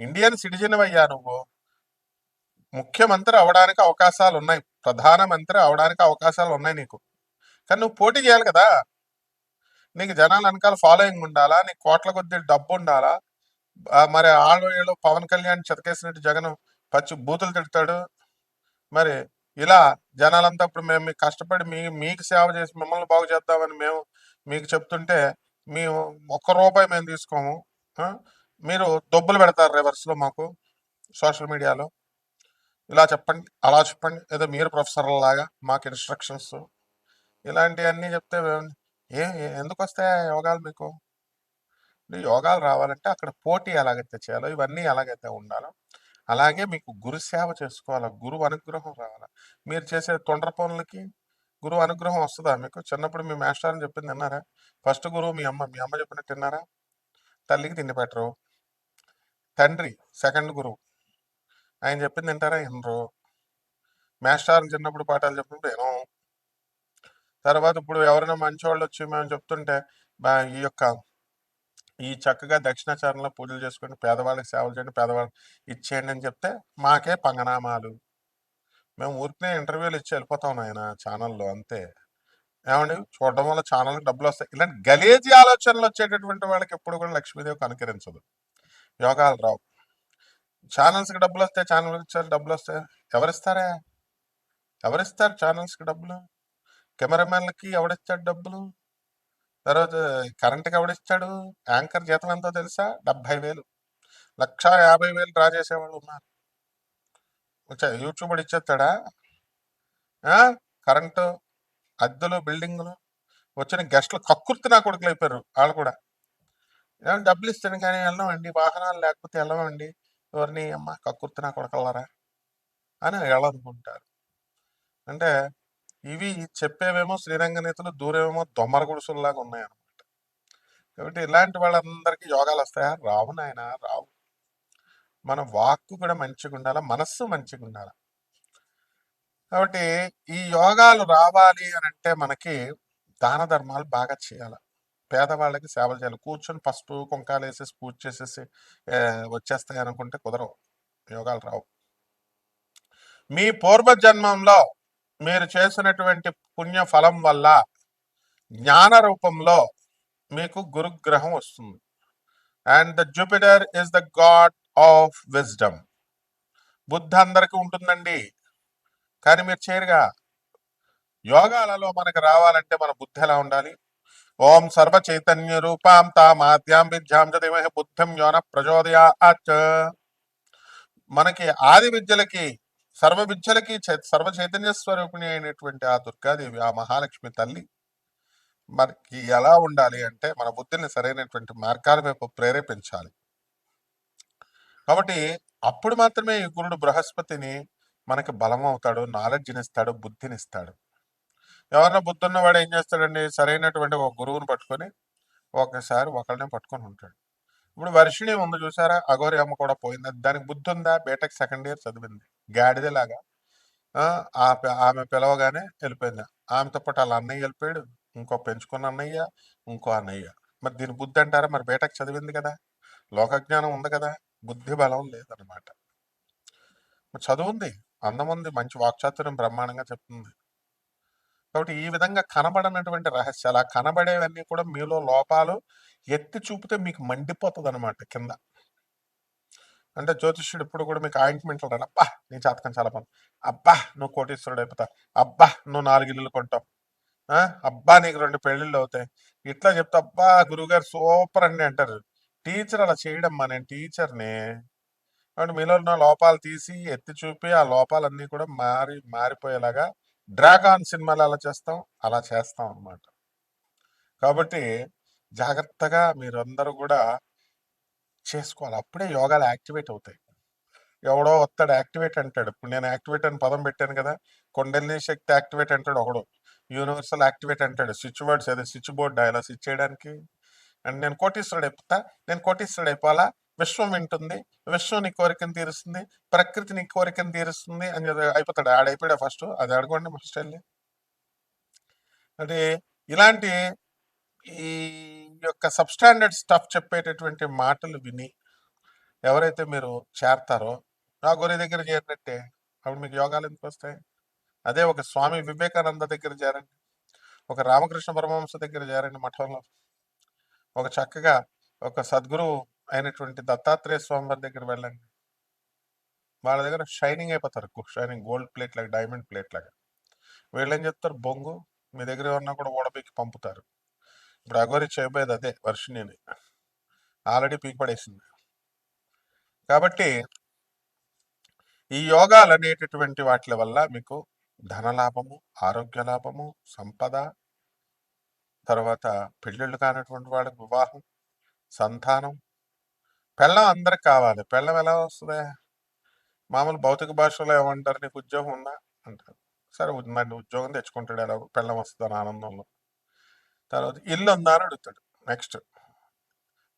Indian citizen అయ్యా నువ్వు. ముఖ్యమంత్రి అవడానికి అవకాశాలు ఉన్నాయి ప్రధానమంత్రి అవడానికి అవకాశాలు ఉన్నాయి నీకు. కానీ నువ్వు పోటీ చేయాలి కదా. నీకు జనాల వెనకాల ఫాలోయింగ్ ఉండాలా? నీకు కోట్ల కొద్ది డబ్బు ఉండాలా? మరి ఆడవేళ్ళు పవన్ కళ్యాణ్ చెతకేసినట్టు జగన్ పచ్చి బూతులు తిడతాడు. మరి ఇలా జనాలంతా ఇప్పుడు మేము మీకు కష్టపడి మీ మీకు సేవ చేసి మిమ్మల్ని బాగు చేద్దామని మేము మీకు చెప్తుంటే మేము ఒక్క రూపాయి మేము తీసుకోము. మీరు దొబ్బులు పెడతారు రివర్స్లో మాకు సోషల్ మీడియాలో ఇలా చెప్పండి అలా చెప్పండి. ఏదో మీరు ప్రొఫెసర్ల లాగా మాకు ఇన్స్ట్రక్షన్స్ ఇలాంటివన్నీ చెప్తే ఏ ఎందుకు వస్తాయా యోగాలు మీకు? యోగాలు రావాలంటే అక్కడ పోటీ ఎలాగైతే చేయాలో ఇవన్నీ ఎలాగైతే ఉండాలో అలాగే మీకు గురు సేవ చేసుకోవాలి గురువు అనుగ్రహం రావాలా. మీరు చేసే తొండ్ర పనులకి గురువు అనుగ్రహం వస్తుందా మీకు? చిన్నప్పుడు మీ మాస్టర్ అని చెప్పింది విన్నారా? ఫస్ట్ గురువు మీ అమ్మ మీ అమ్మ చెప్పినట్టు విన్నారా తల్లికి తిండి పెట్టరు. తండ్రి సెకండ్ గురువు. ఆయన చెప్పింది వింటారా? వినరు మాస్టర్ చిన్నప్పుడు పాఠాలు చెప్పినప్పుడు వినం. తర్వాత ఇప్పుడు ఎవరైనా మంచివాళ్ళు వచ్చి మేము చెప్తుంటే ఈ యొక్క ఈ చక్కగా దక్షిణాచారంలో పూజలు చేసుకుని పేదవాళ్ళకి సేవలు చేయండి పేదవాళ్ళకి ఇచ్చేయండి అని చెప్తే మాకే పంగనామాలు. మేము ఊరికనే ఇంటర్వ్యూలు ఇచ్చి వెళ్ళిపోతాం ఆయన ఛానల్లో అంతే. ఏమండి? చూడడం వల్ల ఛానల్కి డబ్బులు వస్తాయి. ఇలాంటి గలేజీ ఆలోచనలు వచ్చేటటువంటి వాళ్ళకి ఎప్పుడు కూడా లక్ష్మీదేవి కనుకరించదు. యోగాలు రావు. ఛానల్స్కి డబ్బులు వస్తాయి ఛానల్ ఇచ్చారు డబ్బులు వస్తాయి ఎవరిస్తారా? ఎవరిస్తారు ఛానల్స్కి డబ్బులు? కెమెరామెన్లకి ఎవడిచ్చాడు డబ్బులు? తర్వాత కరెంట్కి ఎవడిచ్చాడు? యాంకర్ జీతం ఎంతో తెలుసా? డెబ్బై వేలు. లక్ష యాభై వేలు డ్రా చేసేవాళ్ళు ఉన్నారు. వచ్చా యూట్యూబ్ ఇచ్చేస్తాడా? ఆ? కరెంటు అద్దెలు బిల్డింగులు వచ్చిన గెస్ట్లు కక్కుర్తి నా కొడుకులు అయిపోయారు వాళ్ళు కూడా. ఏమన్నా డబ్బులు ఇస్తాను కానీ వెళ్ళమండి. వాహనాలు లేకపోతే వెళ్ళమండి. ఎవరిని అమ్మ కక్కుర్తున్నా నా కొడకల్లారా అని వెళ్ళనుకుంటారు అంటే ఇవి చెప్పేవేమో శ్రీరంగ నేతలు దూరేమో దొమ్మర గుడుసుల్లాగా ఉన్నాయన్నమాట. కాబట్టి ఇలాంటి వాళ్ళందరికీ యోగాలు వస్తాయా? రావు నాయన రావు. మన వాక్కు కూడా మంచిగా ఉండాలి? మనస్సు మంచిగా ఉండాలి? కాబట్టి ఈ యోగాలు రావాలి అని అంటే మనకి దాన ధర్మాలు బాగా చేయాలి? పేదవాళ్ళకి సేవలు చేయాలి. కూర్చొని ఫస్ట్ కుంకాలు వేసేసి పూజ చేసేసి వచ్చేస్తాయి అనుకుంటే కుదరవు. యోగాలు రావు. మీ పూర్వజన్మంలో మీరు చేసినటువంటి పుణ్య ఫలం వల్ల జ్ఞాన రూపంలో మీకు గురుగ్రహం వస్తుంది. And the Jupiter is the god of wisdom. బుద్ధి అందరికీ ఉంటుందండి. కానీ మీరు చేరుగా యోగాలలో మనకు రావాలంటే మన బుద్ధి ఎలా ఉండాలి? ఓం సర్వ చైతన్య రూపాం తామాద్యాం విద్యాం చ ధీమహి బుద్ధిం యోన ప్రచోదయాత్. మనకి ఆది విద్యలకి సర్వ విద్యలకి చై- సర్వ చైతన్య స్వరూపిణి అయినటువంటి ఆ దుర్గాదేవి ఆ మహాలక్ష్మి తల్లి మనకి ఎలా ఉండాలి అంటే మన బుద్ధిని సరైనటువంటి మార్గాల వైపు ప్రేరేపించాలి. కాబట్టి అప్పుడు మాత్రమే ఈ గురుడు బృహస్పతిని మనకి బలం అవుతాడు నాలెడ్జ్ని ఇస్తాడు బుద్ధిని ఇస్తాడు. ఎవరన్నా బుద్ధున్న వాడు ఏం చేస్తాడండి? సరైనటువంటి ఒక గురువుని పట్టుకొని ఒకసారి ఒకరిని పట్టుకొని ఉంటాడు. ఇప్పుడు వర్షిణి ఉంది చూసారా? అఘోరి అమ్మ కూడా పోయింది. దానికి బుద్ధి ఉందా? బీటెక్ సెకండ్ ఇయర్ చదివింది. గాడిదలాగా ఆ, ఆమె పిలవగానే వెళ్ళిపోయింది. ఆమెతో పాటు వాళ్ళ అన్నయ్య వెళ్ళిపోయాడు. ఇంకో పెంచుకున్న అన్నయ్య ఇంకో అన్నయ్య. మరి దీని బుద్ధి అంటారా? మరి బీటెక్ చదివింది కదా. లోకజ్ఞానం ఉంది కదా. బుద్ధి బలం లేదనమాట మరి అందముంది ఉంది. మంచి వాక్చాతుర్యం బ్రహ్మాండంగా చెప్తుంది. కాబట్టి ఈ విధంగా కనబడనటువంటి రహస్యాలు ఆ కనబడేవన్నీ కూడా మీలో లోపాలు ఎత్తి చూపితే మీకు మండిపోతుంది అనమాట కింద. అంటే జ్యోతిష్యుడు ఇప్పుడు కూడా మీకు ఆయింట్మెంట్లు రాడు అబ్బా నీ జాతకం చాలా బాగుంది. అబ్బా నువ్వు కోటీశ్వరుడు అయిపోతావు. అబ్బా నువ్వు నాలుగు ఇల్లులు కొంటావు. అబ్బా నీకు రెండు పెళ్ళిళ్ళు అవుతాయి. ఇట్లా చెప్తా అబ్బా గురువుగారు సూపర్ అండి అంటారు. టీచర్ అలా చేయడమ్మా నేను టీచర్ని. కాబట్టి మీలో ఉన్న లోపాలు తీసి ఎత్తి చూపి ఆ లోపాలన్నీ కూడా మారి మారిపోయేలాగా డ్రాగాన్ సినిమాలు అలా చేస్తాం అలా చేస్తాం అన్నమాట. కాబట్టి జాగ్రత్తగా మీరందరూ కూడా చేసుకోవాలి. అప్పుడే యోగాలు యాక్టివేట్ అవుతాయి. ఎవడో వస్తాడు యాక్టివేట్ అంటాడు. ఇప్పుడు నేను యాక్టివేట్ అని పదం పెట్టాను కదా కొండలిని శక్తి యాక్టివేట్ అంటాడు ఒకడు. యూనివర్సల్ యాక్టివేట్ అంటాడు. స్విచ్ బోర్డ్స్ అదే స్విచ్ బోర్డ్ ఇలా స్విచ్ చేయడానికి అండ్ నేను కోటీశ్వరుడు అయిపోతా నేను కోటీశ్వరుడు అయిపోవాలా? విశ్వం వింటుంది విశ్వం నీ కోరికను తీరుస్తుంది ప్రకృతి నీ కోరికను తీరుస్తుంది అని చెప్పి అయిపోతాడు. ఆడైపోయాడు ఫస్ట్ అది అడగండి ఫస్ట్ వెళ్ళి అంటే ఇలాంటి ఈ యొక్క సబ్స్టాండర్డ్ స్టఫ్ చెప్పేటటువంటి మాటలు విని ఎవరైతే మీరు చేరతారో నా గురి దగ్గర చేరినట్టే. అప్పుడు మీకు యోగాలు ఎందుకు వస్తాయి? అదే ఒక స్వామి వివేకానంద దగ్గర చేరండి. ఒక రామకృష్ణ పరమహంస దగ్గర చేరండి మఠంలో. ఒక చక్కగా ఒక సద్గురువు అయినటువంటి దత్తాత్రేయ స్వామి వారి దగ్గర వెళ్ళండి. వాళ్ళ దగ్గర షైనింగ్ అయిపోతారు షైనింగ్ గోల్డ్ ప్లేట్ లాగా డైమండ్ ప్లేట్ లాగా. వీళ్ళు ఏం చెప్తారు బొంగు మీ దగ్గర ఏమన్నా కూడా ఓడపీకి పంపుతారు. ఇప్పుడు అగోరి చేయబోయేది అదే వర్షిణిని. ఆల్రెడీ పీకి పడేసింది కాబట్టి ఈ యోగాలు అనేటటువంటి వాటి వల్ల మీకు ధనలాభము ఆరోగ్య లాభము సంపద తర్వాత పెళ్ళిళ్ళు కానటువంటి వాళ్ళకి వివాహం సంతానం పెళ్ళం అందరికి కావాలి. పెళ్ళం ఎలా వస్తుంది? మామూలు భౌతిక భాషలో ఏమంటారు? నీకు ఉద్యోగం ఉందా? అంటారు. సరే మరి ఉద్యోగం తెచ్చుకుంటాడు ఎలా? పెళ్ళం వస్తుంది ఆనందంలో. తర్వాత ఇల్లు ఉందా? అని అడుగుతాడు. నెక్స్ట్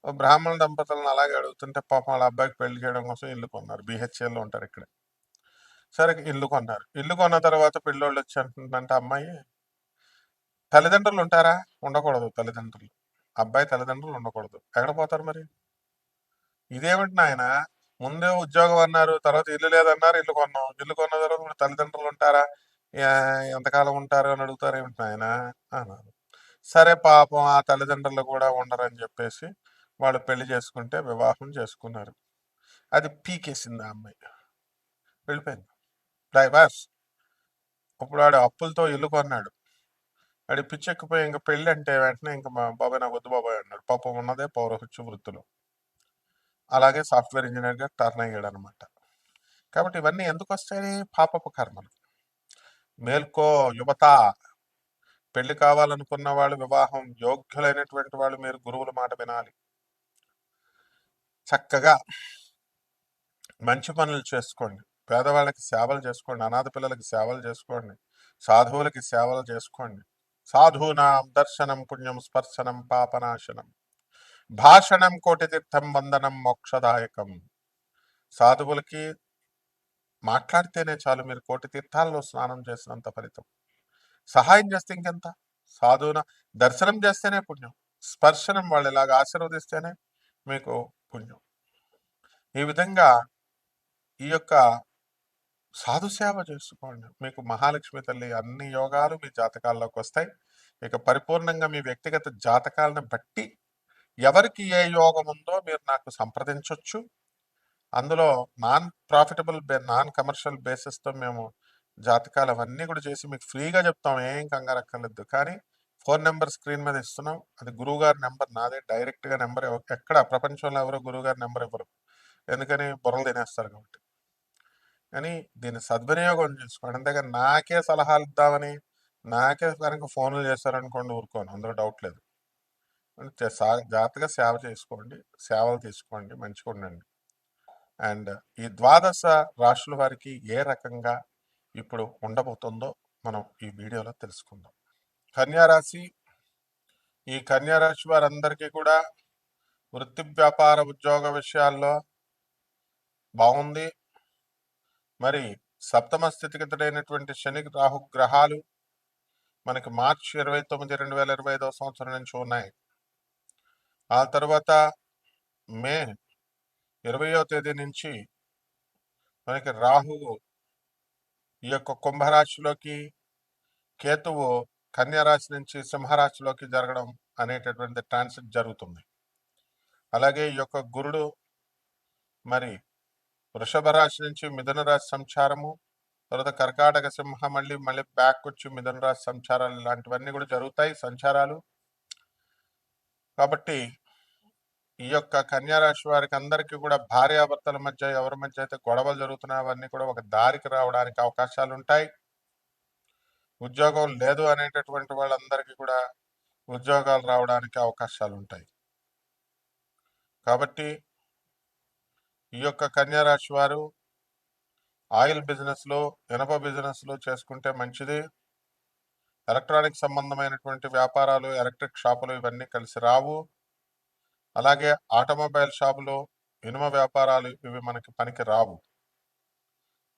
బ్రాహ్మణ దంపతులను అలాగే అడుగుతుంటే పాపం వాళ్ళ అబ్బాయికి పెళ్ళి చేయడం కోసం ఇల్లు కొన్నారు. బీహెచ్ఎల్లో ఉంటారు ఇక్కడ. సరే ఇల్లు కొన్నారు. ఇల్లు కొన్న తర్వాత పిల్లోళ్ళు వచ్చి అంటుందంటే అమ్మాయి తల్లిదండ్రులు ఉంటారా? ఉండకూడదు తల్లిదండ్రులు. అబ్బాయి తల్లిదండ్రులు ఉండకూడదు. ఎక్కడ పోతారు మరి? ఇదేమిటి నాయన? ముందే ఉద్యోగం అన్నారు తర్వాత ఇల్లు లేదన్నారు ఇల్లు కొన్నాం. ఇల్లు కొన్న తర్వాత ఇప్పుడు తల్లిదండ్రులు ఉంటారా? ఎంతకాలం ఉంటారు అని అడుగుతారు ఏమిటి నాయన? అన్నారు. సరే పాపం ఆ తల్లిదండ్రులు కూడా ఉండరని చెప్పేసి వాళ్ళు పెళ్ళి చేసుకుంటే వివాహం చేసుకున్నారు. అది పీకేసింది ఆ అమ్మాయి. వెళ్ళిపోయింది. డైవర్స్. ఇప్పుడు వాడు అప్పులతో ఇల్లు కొన్నాడు. వాడి పిచ్చెక్కిపోయి ఇంకా పెళ్ళి అంటే వెంటనే ఇంకా మా బాబాయ్ నాకు వద్దు బాబాయ్ అన్నాడు. పాపం ఉన్నదే పౌరహత్య వృత్తిలో. అలాగే సాఫ్ట్వేర్ ఇంజనీర్గా టర్న్ అయ్యాడు అనమాట కాబట్టి ఇవన్నీ ఎందుకు వస్తాయి? పాపపు కర్మలు. మేల్కో యువత పెళ్ళి కావాలనుకున్న వాళ్ళు వివాహం యోగ్యులైనటువంటి వాళ్ళు మీరు గురువుల మాట వినాలి. చక్కగా మంచి పనులు చేసుకోండి. పేదవాళ్ళకి సేవలు చేసుకోండి అనాథ పిల్లలకి సేవలు చేసుకోండి సాధువులకి సేవలు చేసుకోండి. సాధూనాం దర్శనం పుణ్యం స్పర్శనం పాపనాశనం. భాషణం కోటి తీర్థం వందనం మోక్షదాయకం. సాధువులకి మాట్లాడితేనే చాలు మీరు కోటి తీర్థాల్లో స్నానం చేసినంత ఫలితం. సహాయం చేస్తే ఇంకెంత? సాధువున దర్శనం చేస్తేనే పుణ్యం. స్పర్శనం వాళ్ళు ఇలాగ ఆశీర్వదిస్తేనే మీకు పుణ్యం. ఈ విధంగా ఈ యొక్క సాధు సేవ చేసుకోండి. మీకు మహాలక్ష్మి తల్లి అన్ని యోగాలు మీ జాతకాల్లోకి వస్తాయి. ఇక పరిపూర్ణంగా మీ వ్యక్తిగత జాతకాలను బట్టి ఎవరికి ఏ యోగం ఉందో మీరు నాకు సంప్రదించవచ్చు అందులో నాన్ ప్రాఫిటబుల్ బే నాన్ కమర్షియల్ బేసిస్తో మేము జాతకాలు అవన్నీ కూడా చేసి మీకు ఫ్రీగా చెప్తాం. ఏం కంగారు అక్కర్లేదు. కానీ ఫోన్ నెంబర్ స్క్రీన్ మీద ఇస్తున్నాం. అది గురువు గారి నెంబర్ నాదే. డైరెక్ట్గా నెంబర్ ఎక్కడ ప్రపంచంలో ఎవరో గురువు గారి నెంబర్ ఇవ్వరు. ఎందుకని బుర్రలు తినేస్తారు కాబట్టి. కానీ దీన్ని సద్వినియోగం చేసుకోండి. అంతేగా నాకే సలహాలు ఇద్దామని నాకే కనుక ఫోన్లు చేశారనుకోండి ఊరుకోను. అందులో డౌట్ లేదు. జాగ్రత్తగా సేవ చేసుకోండి. సేవలు తీసుకోండి. మంచిగా ఉండండి. అండ్ ఈ ద్వాదశ రాశుల వారికి ఏ రకంగా ఇప్పుడు ఉండబోతుందో మనం ఈ వీడియోలో తెలుసుకుందాం. కన్యారాశి ఈ కన్యారాశి వారందరికీ కూడా వృత్తి వ్యాపార ఉద్యోగ విషయాల్లో బాగుంది. మరి సప్తమ స్థితిగతుడైనటువంటి శని రాహు గ్రహాలు మనకి మార్చి ఇరవై తొమ్మిది రెండు వేల ఇరవై ఐదవ సంవత్సరం నుంచి ఉన్నాయి. ఆ తర్వాత మే ఇరవయో తేదీ నుంచి మనకి రాహువు ఈ యొక్క కుంభరాశిలోకి కేతువు కన్యారాశి నుంచి సింహరాశిలోకి జరగడం అనేటటువంటి ట్రాన్సిట్ జరుగుతుంది. అలాగే ఈ యొక్క గురుడు మరి వృషభ రాశి నుంచి మిథున రాశి సంచారము తర్వాత కర్కాటక సింహ మళ్ళీ మళ్ళీ బ్యాక్ వచ్చి మిథున రాశి సంచారాలు ఇలాంటివన్నీ కూడా జరుగుతాయి సంచారాలు. కాబట్టి ఈ యొక్క కన్యారాశి వారికి అందరికీ కూడా భార్యాభర్తల మధ్య ఎవరి మధ్య అయితే గొడవలు జరుగుతున్నాయి అవన్నీ కూడా ఒక దారికి రావడానికి అవకాశాలు ఉంటాయి. ఉద్యోగం లేదు అనేటటువంటి వాళ్ళందరికీ కూడా ఉద్యోగాలు రావడానికి అవకాశాలు ఉంటాయి. కాబట్టి ఈ యొక్క కన్యారాశి వారు ఆయిల్ బిజినెస్లో ఇనప బిజినెస్లో చేసుకుంటే మంచిది. ఎలక్ట్రానిక్ సంబంధమైనటువంటి వ్యాపారాలు ఎలక్ట్రిక్ షాపులు ఇవన్నీ కలిసి రావు. అలాగే ఆటోమొబైల్ షాపులు ఇనుమ వ్యాపారాలు ఇవి మనకి పనికి రావు.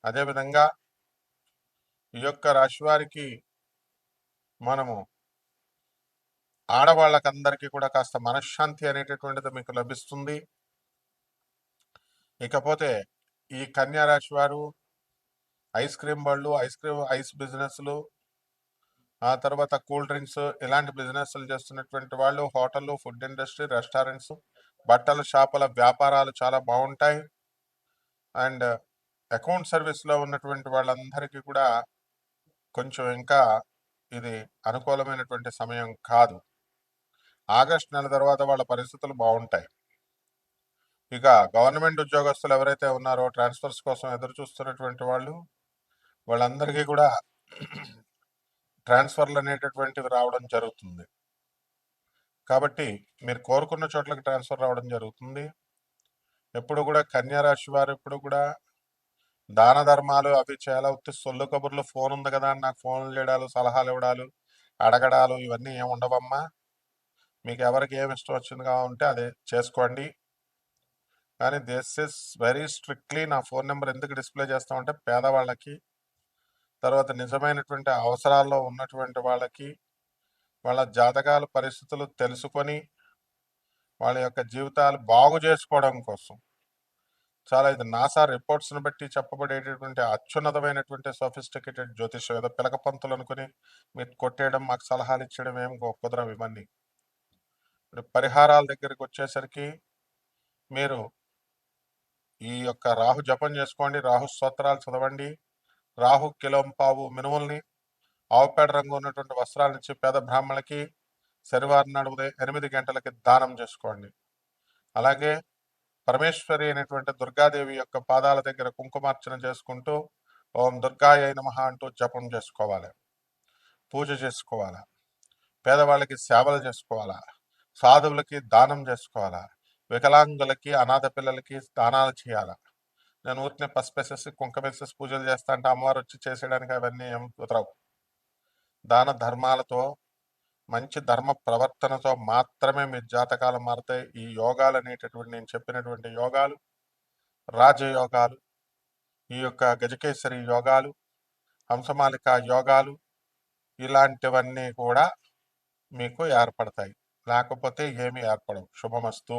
అదేవిధంగా ఈ యొక్క రాశి వారికి మనము ఆడవాళ్ళకందరికీ కూడా కాస్త మనశ్శాంతి అనేటటువంటిది మీకు లభిస్తుంది. ఇకపోతే ఈ కన్యా రాశి వారు ఐస్ క్రీమ్ బళ్ళు ఐస్ క్రీమ్ ఐస్ బిజినెస్లు ఆ తర్వాత కూల్ డ్రింక్స్ ఇలాంటి బిజినెస్లు చేస్తున్నటువంటి వాళ్ళు హోటళ్ళు ఫుడ్ ఇండస్ట్రీ రెస్టారెంట్స్ బట్టల షాపుల వ్యాపారాలు చాలా బాగుంటాయి. అండ్ అకౌంట్ సర్వీస్లో ఉన్నటువంటి వాళ్ళందరికీ కూడా కొంచెం ఇంకా ఇది అనుకూలమైనటువంటి సమయం కాదు. ఆగస్ట్ నెల తర్వాత వాళ్ళ పరిస్థితులు బాగుంటాయి. ఇక గవర్నమెంట్ ఉద్యోగస్తులు ఎవరైతే ఉన్నారో ట్రాన్స్ఫర్స్ కోసం ఎదురు చూస్తున్నటువంటి వాళ్ళు వాళ్ళందరికీ కూడా ట్రాన్స్ఫర్లు అనేటటువంటివి రావడం జరుగుతుంది. కాబట్టి మీరు కోరుకున్న చోట్లకి ట్రాన్స్ఫర్ రావడం జరుగుతుంది. ఎప్పుడు కూడా కన్యా రాశి వారు ఎప్పుడు కూడా దాన ధర్మాలు అవి చాలా ఉత్తి సొల్లు కబుర్లు ఫోన్ ఉంది కదా అని నాకు ఫోన్లు చేయడాలు సలహాలు ఇవ్వడాలు అడగడాలు ఇవన్నీ ఏమి ఉండవమ్మా? మీకు ఎవరికి ఏమి ఇష్టం వచ్చిందిగా ఉంటే అదే చేసుకోండి. కానీ దిస్ ఇస్ వెరీ స్ట్రిక్ట్లీ నా ఫోన్ నెంబర్ ఎందుకు డిస్ప్లే చేస్తామంటే పేదవాళ్ళకి తర్వాత నిజమైనటువంటి అవసరాల్లో ఉన్నటువంటి వాళ్ళకి వాళ్ళ జాతకాల పరిస్థితులు తెలుసుకొని వాళ్ళ యొక్క జీవితాలు బాగు చేసుకోవడం కోసం. చాలా ఇది నాసా రిపోర్ట్స్ని బట్టి చెప్పబడేటటువంటి అత్యున్నతమైనటువంటి సోఫిస్టికేటెడ్ జ్యోతిషం ఏదో పిలక పంతులు అనుకుని మీరు కొట్టేయడం మాకు సలహాలు ఇచ్చడం ఏం కుదరవు ఇవన్నీ. ఇప్పుడు పరిహారాల దగ్గరికి వచ్చేసరికి మీరు ఈ యొక్క రాహు జపం చేసుకోండి రాహు స్తోత్రాలు చదవండి రాహు కిలోంపావు మినుముల్ని ఆవుపేడ రంగు ఉన్నటువంటి వస్త్రాల నుంచి పేద బ్రాహ్మణులకి శనివారం నాడు ఉదయం ఎనిమిది గంటలకి దానం చేసుకోండి. అలాగే పరమేశ్వరి అయినటువంటి దుర్గాదేవి యొక్క పాదాల దగ్గర కుంకుమార్చన చేసుకుంటూ ఓం దుర్గాయ నమః అంటూ జపం చేసుకోవాలి. పూజ చేసుకోవాలా? పేదవాళ్ళకి సేవలు చేసుకోవాలా? సాధువులకి దానం చేసుకోవాలా? వికలాంగులకి అనాథ పిల్లలకి దానాలు చేయాలా? నేను ఊరికనే పసిపేసేసి కుంకమేసేసి పూజలు చేస్తా అంటే అమ్మవారు వచ్చి చేసేయడానికి అవన్నీ ఏం కుదరవు. దాన ధర్మాలతో మంచి ధర్మ ప్రవర్తనతో మాత్రమే మీ జాతకాలు మారుతాయి. ఈ యోగాలు అనేటటువంటి నేను చెప్పినటువంటి యోగాలు రాజయోగాలు ఈ యొక్క గజకేశ్వరి యోగాలు హంసమాలిక యోగాలు ఇలాంటివన్నీ కూడా మీకు ఏర్పడతాయి. లేకపోతే ఏమీ ఏర్పడవు. శుభమస్తు.